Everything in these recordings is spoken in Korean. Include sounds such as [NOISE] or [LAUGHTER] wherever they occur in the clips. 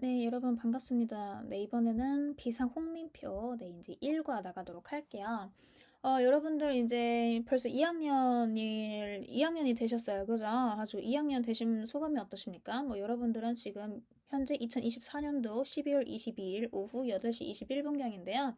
네, 여러분 반갑습니다. 네, 이번에는 비상 홍민표, 네, 이제 1과 나가도록 할게요. 어, 여러분들 이제 벌써 2학년이, 2학년이 되셨어요. 그죠? 아주 2학년 되신 소감이 어떠십니까? 뭐, 여러분들은 지금 현재 2024년도 12월 22일 오후 8시 21분경인데요.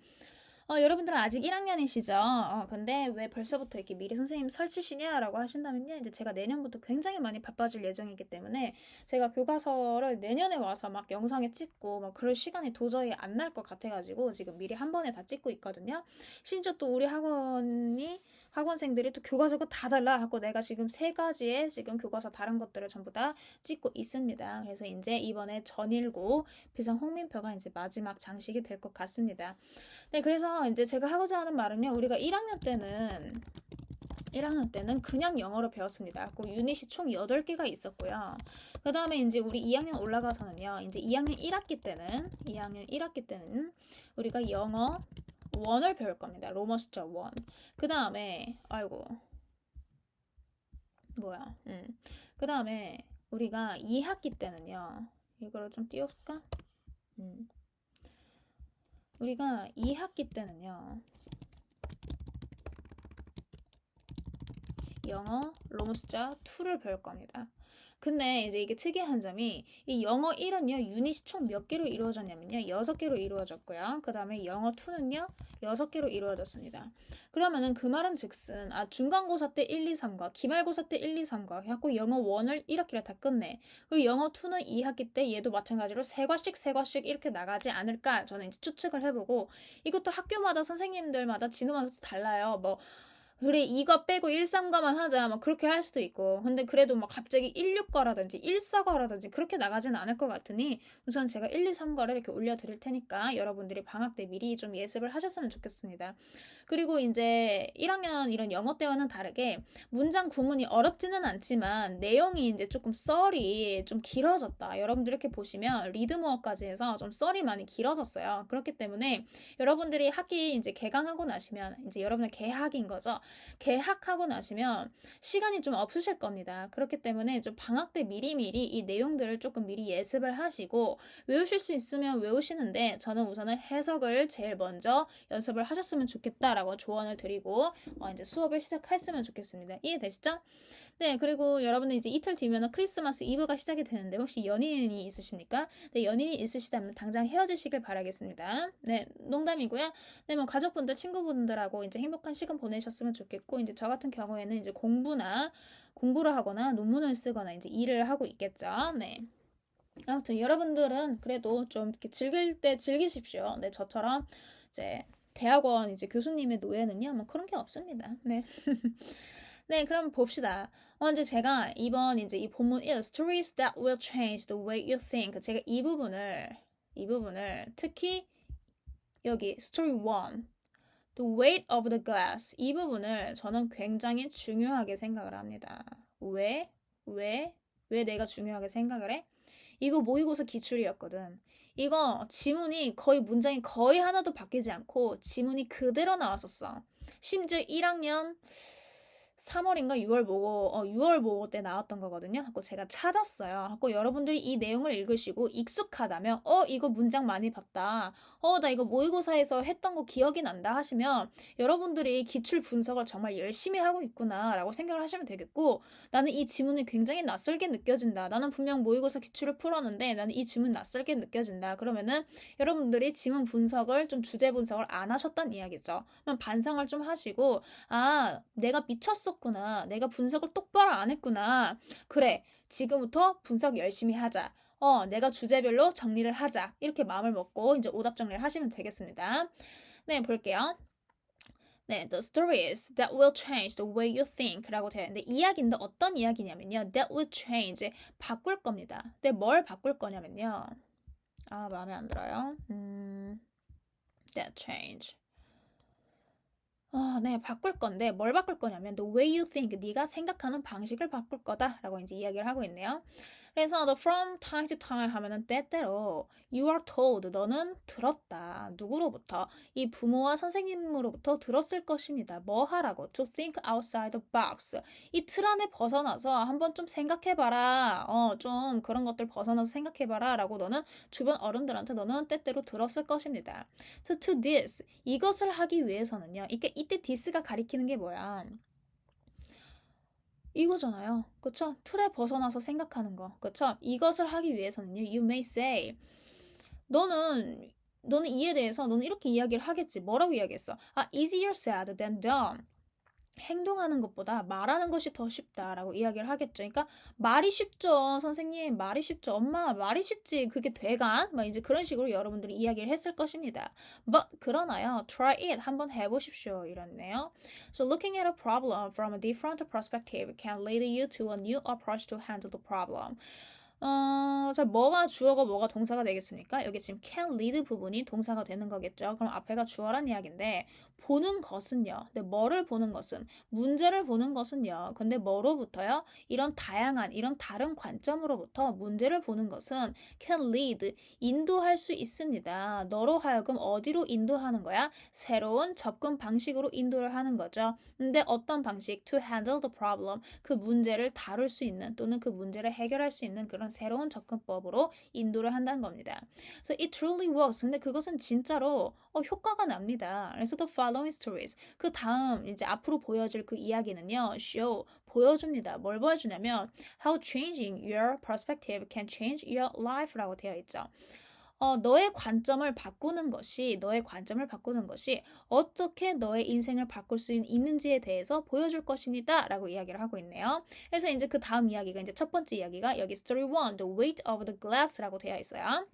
어, 여러분들은 아직 1학년이시죠? 어, 근데 왜 벌써부터 이렇게 미리 선생님 설치시냐라고 하신다면요. 이제 제가 내년부터 굉장히 많이 바빠질 예정이기 때문에 제가 교과서를 내년에 와서 막 영상에 찍고 막 그럴 시간이 도저히 안 날 것 같아가지고 지금 미리 한 번에 다 찍고 있거든요. 심지어 또 우리 학원이 학원생들이 또 교과서가 다 달라 하고 내가 지금 세 가지의 지금 교과서 다른 것들을 전부 다 찍고 있습니다. 그래서 이제 이번에 전일고 비상 홍민표가 이제 마지막 장식이 될 것 같습니다. 네, 그래서 이제 제가 하고자 하는 말은요. 우리가 1학년 때는 1학년 때는 그냥 영어로 배웠습니다. 그 유닛이 총 8개가 있었고요. 그 다음에 이제 우리 2학년 올라가서는요. 이제 2학년 1학기 때는 2학년 1학기 때는 우리가 영어 원을 배울 겁니다. 로머 숫자 원. 그 다음에 아이고 뭐야? 음. 그 다음에 우리가 2학기 때는요. 이거를 좀 띄워볼까? 음. 우리가 2학기 때는요. 영어 로머 숫자 2를 배울 겁니다. 근데 이제 이게 특이한 점이 이 영어 1은요, 유닛이 총 몇 개로 이루어졌냐면요, 6개로 이루어졌고요. 그 다음에 영어 2는요, 6개로 이루어졌습니다. 그러면은 그 말은 즉슨, 아, 중간고사 때 1, 2, 3과 기말고사 때 1, 2, 3과 해갖고 영어 1을 1학기를 다 끝내. 그리고 영어 2는 2학기 때 얘도 마찬가지로 3과씩, 3과씩 이렇게 나가지 않을까 저는 이제 추측을 해보고 이것도 학교마다 선생님들마다 진도마다 달라요. 뭐, 그래 이거 빼고 1, 3과만 하자. 막 그렇게 할 수도 있고. 근데 그래도 막 갑자기 1, 6과라든지 1, 4과라든지 그렇게 나가지는 않을 것 같으니 우선 제가 1, 2, 3과를 이렇게 올려드릴 테니까 여러분들이 방학 때 미리 좀 예습을 하셨으면 좋겠습니다. 그리고 이제 1학년 이런 영어 때와는 다르게 문장 구문이 어렵지는 않지만 내용이 이제 조금 썰이 좀 길어졌다. 여러분들 이렇게 보시면 리드모어까지 해서 좀 썰이 많이 길어졌어요. 그렇기 때문에 여러분들이 학기 이제 개강하고 나시면 이제 여러분의 개학인 거죠 개학하고 나시면 시간이 좀 없으실 겁니다. 그렇기 때문에 좀 방학 때 미리미리 이 내용들을 조금 미리 예습을 하시고 외우실 수 있으면 외우시는데 저는 우선은 해석을 제일 먼저 연습을 하셨으면 좋겠다라고 조언을 드리고 어 이제 수업을 시작했으면 좋겠습니다. 이해되시죠? 네, 그리고 여러분들 이제 이틀 뒤면 크리스마스 이브가 시작이 되는데 혹시 연인이 있으십니까? 네, 연인이 있으시다면 당장 헤어지시길 바라겠습니다. 네, 농담이고요. 네, 뭐 가족분들, 친구분들하고 이제 행복한 시간 보내셨으면 좋겠고 이제 저 같은 경우에는 이제 공부나 공부를 하거나 논문을 쓰거나 이제 일을 하고 있겠죠. 네. 아무튼 여러분들은 그래도 좀 이렇게 즐길 때 즐기십시오. 네, 저처럼 이제 대학원 이제 교수님의 노예는요, 뭐 그런 게 없습니다. 네. [LAUGHS] 네, 그럼 봅시다. 어, 이제 제가 이번 이제 이 본문 1, Stories that will change the way you think. 제가 이 부분을, 이 부분을 특히 여기 Story 1, The weight of the glass. 이 부분을 저는 굉장히 중요하게 생각을 합니다. 왜? 왜? 왜 내가 중요하게 생각을 해? 이거 모의고사 기출이었거든. 이거 지문이 거의 문장이 거의 하나도 바뀌지 않고 지문이 그대로 나왔었어. 심지어 1학년 3월인가 6월 모고 어 6월 모고 때 나왔던 거거든요. 하고 제가 찾았어요. 하고 여러분들이 이 내용을 읽으시고 익숙하다면 어 이거 문장 많이 봤다. 어 나 이거 모의고사에서 했던 거 기억이 난다 하시면 여러분들이 기출 분석을 정말 열심히 하고 있구나라고 생각을 하시면 되겠고 나는 이 지문이 굉장히 낯설게 느껴진다. 나는 분명 모의고사 기출을 풀었는데 나는 이 지문 낯설게 느껴진다. 그러면은 여러분들이 지문 분석을 좀 주제 분석을 안 하셨단 이야기죠. 그럼 반성을 좀 하시고 아 내가 미쳤어 했었구나. 내가 분석을 똑바로 안 했구나. 그래. 지금부터 분석 열심히 하자. 어, 내가 주제별로 정리를 하자. 이렇게 마음을 먹고 이제 오답 정리를 하시면 되겠습니다. 네, 볼게요. 네, the stories that will change the way you think 라고 되어 있는데 이야기인데 어떤 이야기냐면요. that will change 바꿀 겁니다. 근데 뭘 바꿀 거냐면요. 아, 마음에 안 들어요. 음, that change. 아, 네, 바꿀 건데 뭘 바꿀 거냐면 the way you think, 네가 생각하는 방식을 바꿀 거다라고 이제 이야기를 하고 있네요. 그래서 the from time to time 하면은 때때로 you are told 너는 들었다. 누구로부터? 이 부모와 선생님으로부터 들었을 것입니다. 뭐 하라고? to think outside the box. 이 틀 안에 벗어나서 한번 좀 생각해봐라. 어, 좀 그런 것들 벗어나서 생각해봐라. 라고 너는 주변 어른들한테 너는 때때로 들었을 것입니다. So to this. 이것을 하기 위해서는요. 이게 이때 this가 가리키는 게 뭐야? 이거잖아요. 그쵸? 틀에 벗어나서 생각하는 거. 그쵸? 이것을 하기 위해서는요. You may say. 너는, 너는 이에 대해서 너는 이렇게 이야기를 하겠지. 뭐라고 이야기했어? 아, easier said than done. 행동하는 것보다 말하는 것이 더 쉽다라고 이야기를 하겠죠. 그러니까 말이 쉽죠. 선생님, 말이 쉽죠. 엄마, 말이 쉽지. 그게 돼간? 막 이제 그런 식으로 여러분들이 이야기를 했을 것입니다. But 그러나요. Try it. 한번 해 보십시오. 이랬네요. So looking at a problem from a different perspective can lead you to a new approach to handle the problem. 어, 자, 뭐가 주어고 뭐가 동사가 되겠습니까? 여기 지금 can lead 부분이 동사가 되는 거겠죠. 그럼 앞에가 주어란 이야기인데 보는 것은요. 근데 뭐를 보는 것은 문제를 보는 것은요. 근데 뭐로부터요? 이런 다양한 이런 다른 관점으로부터 문제를 보는 것은 can lead 인도할 수 있습니다. 너로 하여금 어디로 인도하는 거야? 새로운 접근 방식으로 인도를 하는 거죠. 근데 어떤 방식? to handle the problem 그 문제를 다룰 수 있는 또는 그 문제를 해결할 수 있는 그런 새로운 접근법으로 인도를 한다는 겁니다. So it truly works. 근데 그것은 진짜로 어, 효과가 납니다. 그래서 the following stories. 그 다음 이제 앞으로 보여질 그 이야기는요. show 보여줍니다. 뭘 보여주냐면 how changing your perspective can change your life라고 되어 있죠. 어, 너의 관점을 바꾸는 것이, 너의 관점을 바꾸는 것이 어떻게 너의 인생을 바꿀 수 있는지에 대해서 보여줄 것입니다. 라고 이야기를 하고 있네요. 그래서 이제 그 다음 이야기가 이제 첫 번째 이야기가 여기 story one, the weight of the glass라고 되어 있어요.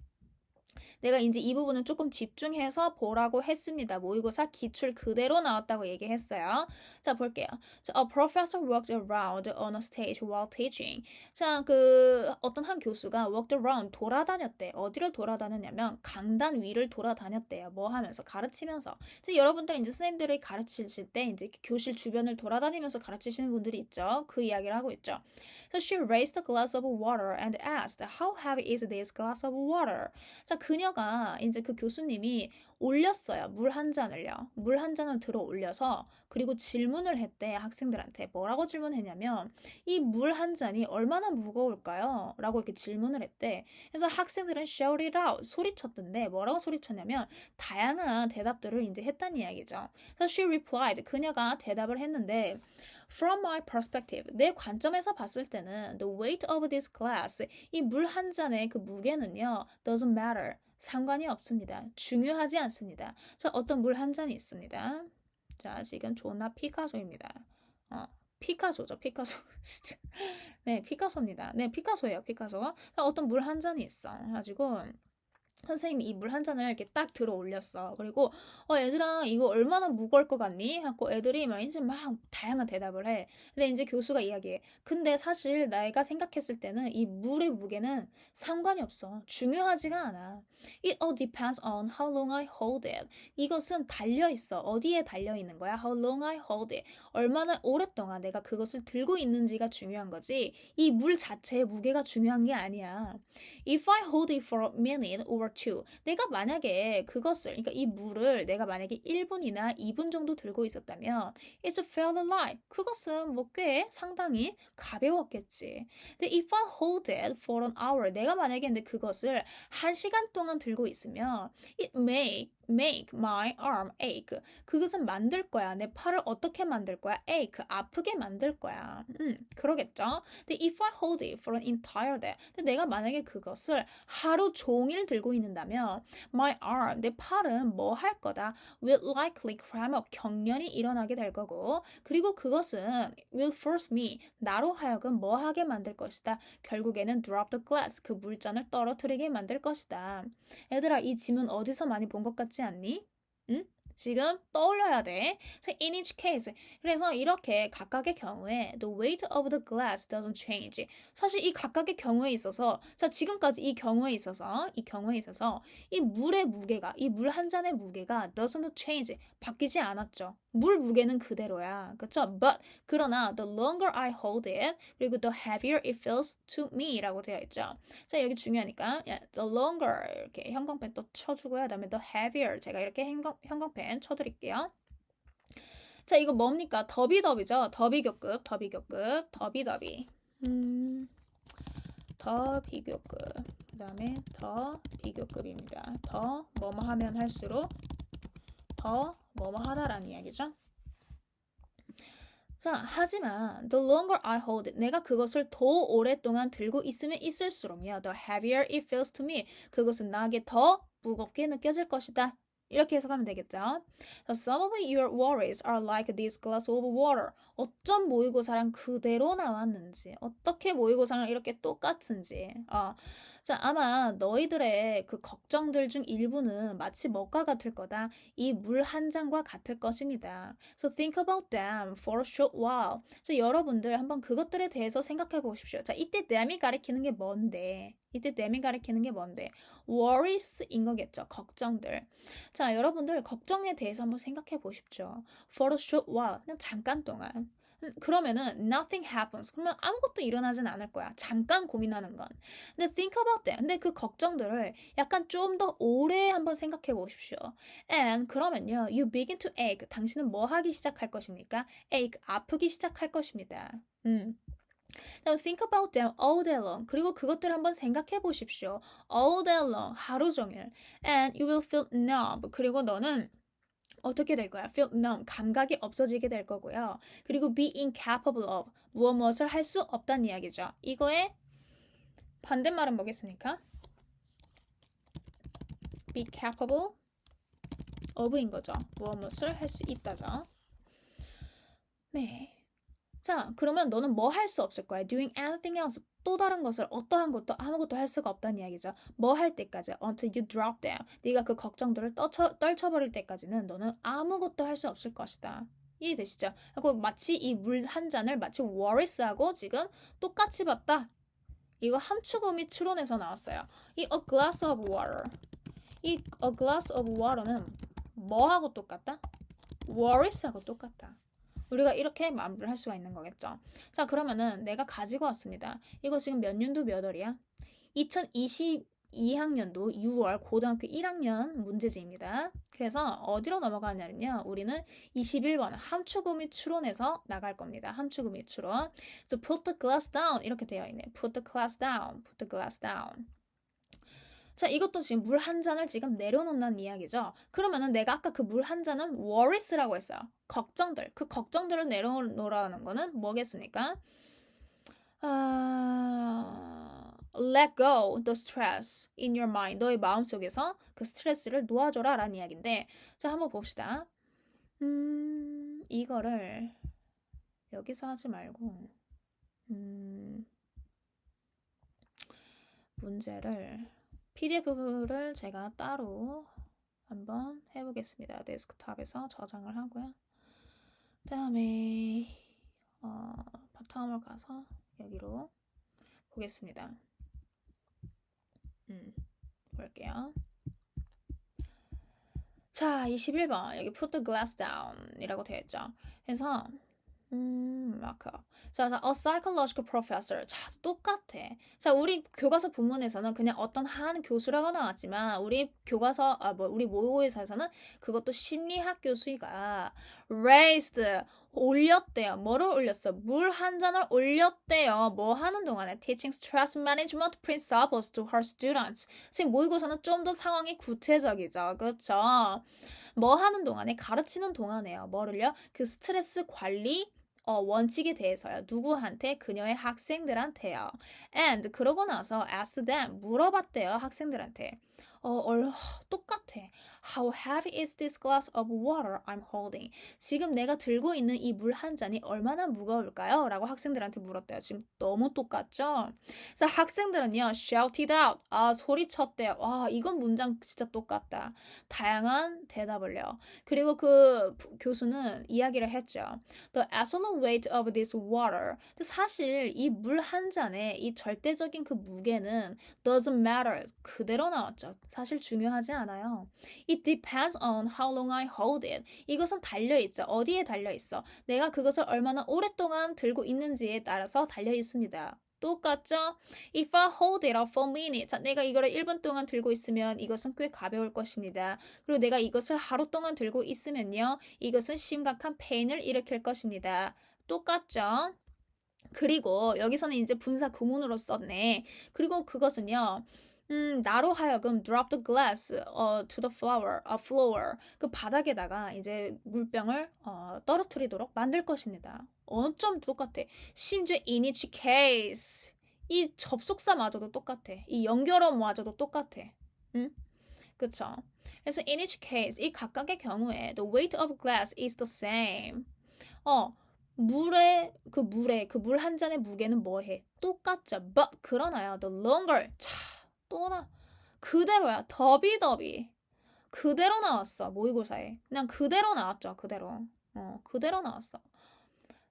내가 이제 이 부분은 조금 집중해서 보라고 했습니다. 모의고사 기출 그대로 나왔다고 얘기했어요. 자, 볼게요. 자, a professor walked around on a stage while teaching. 자, 그 어떤 한 교수가 walked around 돌아다녔대. 어디를 돌아다녔냐면 강단 위를 돌아다녔대요. 뭐 하면서 가르치면서. 자, 여러분들 이제 선생님들이 가르치실 때 이제 교실 주변을 돌아다니면서 가르치시는 분들이 있죠. 그 이야기를 하고 있죠. So she raised a glass of water and asked, "How heavy is this glass of water?" 자, 그 녀가 이제 그 교수님이 올렸어요. 물 한 잔을요. 물 한 잔을 들어 올려서 그리고 질문을 했대 학생들한테 뭐라고 질문했냐면 이 물 한 잔이 얼마나 무거울까요? 라고 이렇게 질문을 했대. 그래서 학생들은 shout it out 소리쳤던데 뭐라고 소리쳤냐면 다양한 대답들을 이제 했다는 이야기죠. 그래서 she replied 그녀가 대답을 했는데 From my perspective, 내 관점에서 봤을 때는 the weight of this glass, 이 물 한 잔의 그 무게는요, doesn't matter. 상관이 없습니다. 중요하지 않습니다. 자, 어떤 물 한 잔이 있습니다. 자, 지금 존나 피카소입니다. 어, 피카소죠, 피카소. [LAUGHS] 네, 피카소입니다. 네, 피카소예요, 피카소. 자, 어떤 물 한 잔이 있어. 가지고 선생님이 이 물 한 잔을 이렇게 딱 들어 올렸어. 그리고 어 얘들아 이거 얼마나 무거울 것 같니? 하고 애들이 막 이제 막 다양한 대답을 해. 근데 이제 교수가 이야기해. 근데 사실 내가 생각했을 때는 이 물의 무게는 상관이 없어. 중요하지가 않아. It all depends on how long I hold it. 이것은 달려 있어. 어디에 달려 있는 거야? How long I hold it. 얼마나 오랫동안 내가 그것을 들고 있는지가 중요한 거지. 이 물 자체의 무게가 중요한 게 아니야. If I hold it for a minute or two. 내가 만약에 그것을, 그러니까 이 물을 내가 만약에 1분이나 2분 정도 들고 있었다면, it's a fairly light. 그것은 뭐 꽤 상당히 가벼웠겠지. 근데 if I hold it for an hour. 내가 만약에 근데 그것을 1시간 동안 들고 있으면, it may make my arm ache. 그것은 만들 거야. 내 팔을 어떻게 만들 거야? ache. 아프게 만들 거야. 음, 그러겠죠? 근데 if I hold it for an entire day. 근데 내가 만약에 그것을 하루 종일 들고 있는다면 my arm, 내 팔은 뭐 할 거다? will likely cramp up. 경련이 일어나게 될 거고 그리고 그것은 will force me. 나로 하여금 뭐 하게 만들 것이다. 결국에는 drop the glass. 그 물잔을 떨어뜨리게 만들 것이다. 얘들아, 이 짐은 어디서 많이 본 것 같지 않니? 응? 지금 떠올려야 돼. So in each case. 그래서 이렇게 각각의 경우에 the weight of the glass doesn't change. 사실 이 각각의 경우에 있어서 자 지금까지 이 경우에 있어서 이 경우에 있어서 이 물의 무게가 이 물 한 잔의 무게가 doesn't change 바뀌지 않았죠. 물 무게는 그대로야. 그쵸? But 그러나 the longer I hold it 그리고 the heavier it feels to me라고 되어 있죠. 자 여기 중요하니까 the longer 이렇게 형광펜 또 쳐주고요. 그다음에 the heavier 제가 이렇게 형광, 형광펜 쳐드릴게요. 자 이거 뭡니까? 더비더비죠. 더비교급, 더비교급, 더비더비. 음, 더 비교급. 그 다음에 더 비교급입니다. 더 뭐뭐 하면 할수록 더 뭐뭐 하다라는 이야기죠. 자, 하지만 the longer I hold it, 내가 그것을 더 오랫동안 들고 있으면 있을수록요, the heavier it feels to me, 그것은 나에게 더 무겁게 느껴질 것이다. 이렇게 해석하면 되겠죠. So some of your worries are like this glass of water. 어쩜 모의고사랑 그대로 나왔는지, 어떻게 모의고사랑 이렇게 똑같은지. 어. 자, 아마 너희들의 그 걱정들 중 일부는 마치 뭐가 같을 거다. 이 물 한 잔과 같을 것입니다. So think about them for a short while. 자, 여러분들 한번 그것들에 대해서 생각해 보십시오. 자, 이때 them이 가리키는 게 뭔데? 이때 them이 가리키는 게 뭔데? worries인 거겠죠. 걱정들. 자, 여러분들 걱정에 대해서 한번 생각해 보십시오. For a short while. 그냥 잠깐 동안. 그러면은 nothing happens. 그러면 아무것도 일어나진 않을 거야. 잠깐 고민하는 건. 근데 think about that. 근데 그 걱정들을 약간 좀 더 오래 한번 생각해 보십시오. And 그러면요. You begin to ache. 당신은 뭐 하기 시작할 것입니까? ache. 아프기 시작할 것입니다. 음. Now think about them all day long. 그리고 그것들 한번 생각해 보십시오. all day long. 하루 종일. And you will feel numb. 그리고 너는 어떻게 될 거야? feel numb, 감각이 없어지게 될 거고요. 그리고 be incapable of, 무엇 무엇을 할 수 없다는 이야기죠. 이거의 반대말은 뭐겠습니까? be capable of인 거죠. 무엇 무엇을 할 수 있다죠. 네. 자, 그러면 너는 뭐 할 수 없을 거야? doing anything else. 또 다른 것을 어떠한 것도 아무것도 할 수가 없다는 이야기죠. 뭐 할 때까지 until you drop down. 네가 그 걱정들을 떨쳐, 떨쳐버릴 때까지는 너는 아무것도 할 수 없을 것이다. 이해되시죠? 하고 마치 이 물 한 잔을 마치 worries하고 지금 똑같이 봤다. 이거 함축음이 추론에서 나왔어요. 이 a glass of water. 이 a glass of water는 뭐하고 똑같다? worries하고 똑같다. 우리가 이렇게 마무리를 할 수가 있는 거겠죠. 자, 그러면은 내가 가지고 왔습니다. 이거 지금 몇 년도 몇 월이야? 2022학년도 6월 고등학교 1학년 문제지입니다. 그래서 어디로 넘어가냐면요. 우리는 21번 함축음이 추론에서 나갈 겁니다. 함축음이 추론. So put the glass down 이렇게 되어 있네. Put the glass down. Put the glass down. 자, 이것도 지금 물 한 잔을 지금 내려놓는 이야기죠. 그러면은 내가 아까 그 물 한 잔은 worries라고 했어요. 걱정들. 그 걱정들을 내려놓으라는 거는 뭐겠습니까? 아... let go the stress in your mind. 너의 마음속에서 그 스트레스를 놓아줘라 라는 이야기인데 자, 한번 봅시다. 음, 이거를 여기서 하지 말고 음, 문제를 PDF를 제가 따로 한번 해보겠습니다. 데스크탑에서 저장을 하고요. 그 다음에 어, 바탕화면 가서 여기로 보겠습니다. 음, 볼게요. 자, 21번 여기 put the glass down 이라고 되어 있죠. 그래서 음, 마커. 자, 자, a psychological professor. 자, 똑같아. 자, 우리 교과서 본문에서는 그냥 어떤 한 교수라고 나왔지만, 우리 교과서, 아, 뭐, 우리 모의고사에서는 그것도 심리학 교수가 raised, 올렸대요. 뭐를 올렸어? 물 한 잔을 올렸대요. 뭐 하는 동안에 teaching stress management principles to her students. 지금 모의고사는 좀 더 상황이 구체적이죠. 그렇죠? 뭐 하는 동안에 가르치는 동안에요. 뭐를요? 그 스트레스 관리 어, 원칙에 대해서요. 누구한테? 그녀의 학생들한테요. And 그러고 나서 ask them 물어봤대요. 학생들한테. 어, 얼, 똑같아. How heavy is this glass of water I'm holding? 지금 내가 들고 있는 이 물 한 잔이 얼마나 무거울까요? 라고 학생들한테 물었대요. 지금 너무 똑같죠? 자, 학생들은요, shouted out. 아, 소리쳤대요. 와, 이건 문장 진짜 똑같다. 다양한 대답을요. 그리고 그 교수는 이야기를 했죠. The absolute weight of this water. 사실 이 물 한 잔의 이 절대적인 그 무게는 doesn't matter. 그대로 나왔죠. 있죠. 사실 중요하지 않아요. It depends on how long I hold it. 이것은 달려 있죠. 어디에 달려 있어? 내가 그것을 얼마나 오랫동안 들고 있는지에 따라서 달려 있습니다. 똑같죠? If I hold it up for a minute. 자, 내가 이거를 1분 동안 들고 있으면 이것은 꽤 가벼울 것입니다. 그리고 내가 이것을 하루 동안 들고 있으면요. 이것은 심각한 페인을 일으킬 것입니다. 똑같죠? 그리고 여기서는 이제 분사 구문으로 썼네. 그리고 그것은요. 음, 나로 하여금 drop the glass 어, to the floor, uh, floor. 그 바닥에다가 이제 물병을 어, 떨어뜨리도록 만들 것입니다. 어쩜 똑같아. 심지어 in each case. 이 접속사마저도 똑같아. 이 연결어마저도 똑같아. 응? 그쵸? 그래서 in each case, 이 각각의 경우에 the weight of glass is the same. 어, 물의 그 물의 그물 한 잔의 무게는 뭐해? 똑같죠. But 그러나요. The longer 차 또 나 그대로야. 더비더비 그대로 나왔어 모의고사에 그냥 그대로 나왔죠. 그대로 어 그대로 나왔어.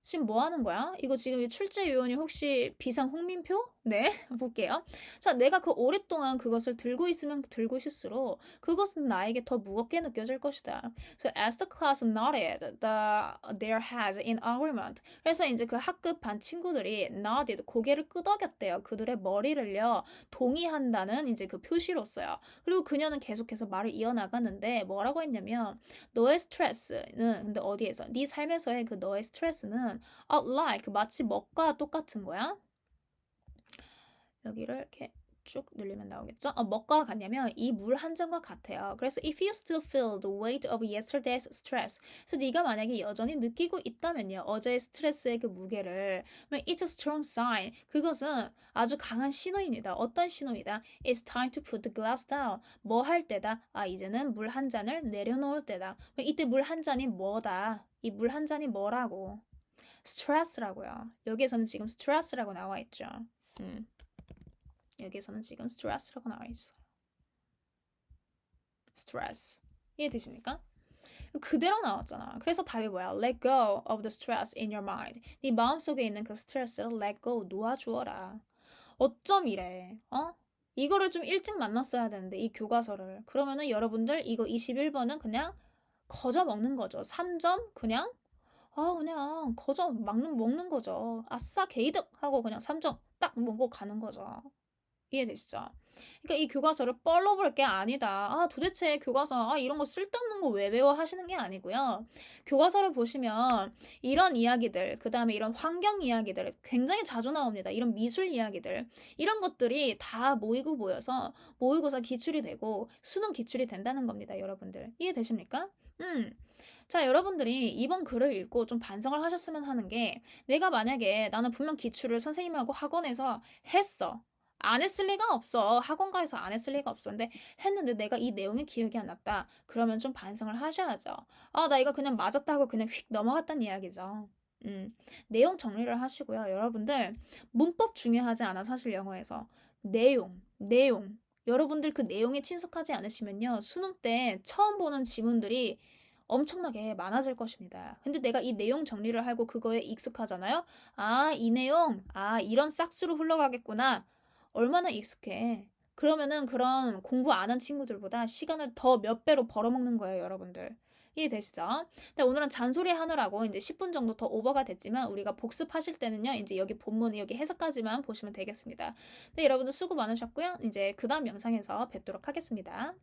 지금 뭐 하는 거야? 이거 지금 출제 요원이 혹시 비상 홍민표? 네, 볼게요. 자, 내가 그 오랫동안 그것을 들고 있으면 들고 있을수록 그것은 나에게 더 무겁게 느껴질 것이다. So as the class nodded the, their heads in agreement. 그래서 이제 그 학급 반 친구들이 nodded 고개를 끄덕였대요. 그들의 머리를요 동의한다는 이제 그 표시로써요. 그리고 그녀는 계속해서 말을 이어나갔는데 뭐라고 했냐면 너의 스트레스는 근데 어디에서 네 삶에서의 그 너의 스트레스는 like 마치 먹과 똑같은 거야. 여기를 이렇게 쭉 늘리면 나오겠죠? 어, 뭐가 같냐면 이 물 한 잔과 같아요. 그래서 if you still feel the weight of yesterday's stress, 그래서 네가 만약에 여전히 느끼고 있다면요, 어제의 스트레스의 그 무게를, it's a strong sign. 그것은 아주 강한 신호입니다. 어떤 신호이다? It's time to put the glass down. 뭐 할 때다? 아 이제는 물 한 잔을 내려놓을 때다. 이때 물 한 잔이 뭐다? 이 물 한 잔이 뭐라고? 스트레스라고요. 여기에서는 지금 스트레스라고 나와 있죠. 음. 여기에서는 지금 스트레스라고 나와 있어요. 스트레스. 이해되십니까? 그대로 나왔잖아. 그래서 답이 뭐야? Let go of the stress in your mind. 네 마음속에 있는 그 스트레스를 let go, 놓아주어라. 어쩜 이래? 어? 이거를 좀 일찍 만났어야 되는데 이 교과서를. 그러면은 여러분들 이거 21번은 그냥 거저 먹는 거죠. 3점 그냥 아 그냥 거저 막는 먹는 거죠. 아싸 개이득 하고 그냥 3점 딱 먹고 가는 거죠. 이해되시죠? 그러니까 이 교과서를 뻘로 볼 게 아니다. 아, 도대체 교과서, 아, 이런 거 쓸데없는 거왜 외워 하시는 게 아니고요. 교과서를 보시면 이런 이야기들, 그 다음에 이런 환경 이야기들 굉장히 자주 나옵니다. 이런 미술 이야기들. 이런 것들이 다 모이고 모여서 모의고사 기출이 되고 수능 기출이 된다는 겁니다. 여러분들. 이해되십니까? 음. 자, 여러분들이 이번 글을 읽고 좀 반성을 하셨으면 하는 게 내가 만약에 나는 분명 기출을 선생님하고 학원에서 했어. 안 했을 리가 없어. 학원가에서 안 했을 리가 없어. 근데 했는데 내가 이 내용이 기억이 안 났다. 그러면 좀 반성을 하셔야죠. 아, 나 이거 그냥 맞았다 하고 그냥 휙 넘어갔다는 이야기죠. 음, 내용 정리를 하시고요. 여러분들, 문법 중요하지 않아, 사실 영어에서. 내용, 내용. 여러분들 그 내용에 친숙하지 않으시면요. 수능 때 처음 보는 지문들이 엄청나게 많아질 것입니다. 근데 내가 이 내용 정리를 하고 그거에 익숙하잖아요? 아, 이 내용, 아, 이런 싹스로 흘러가겠구나. 얼마나 익숙해. 그러면은 그런 공부 안 한 친구들보다 시간을 더 몇 배로 벌어먹는 거예요, 여러분들. 이해되시죠? 네, 오늘은 잔소리 하느라고 이제 10분 정도 더 오버가 됐지만 우리가 복습하실 때는요, 이제 여기 본문, 여기 해석까지만 보시면 되겠습니다. 네, 여러분들 수고 많으셨고요. 이제 그 다음 영상에서 뵙도록 하겠습니다.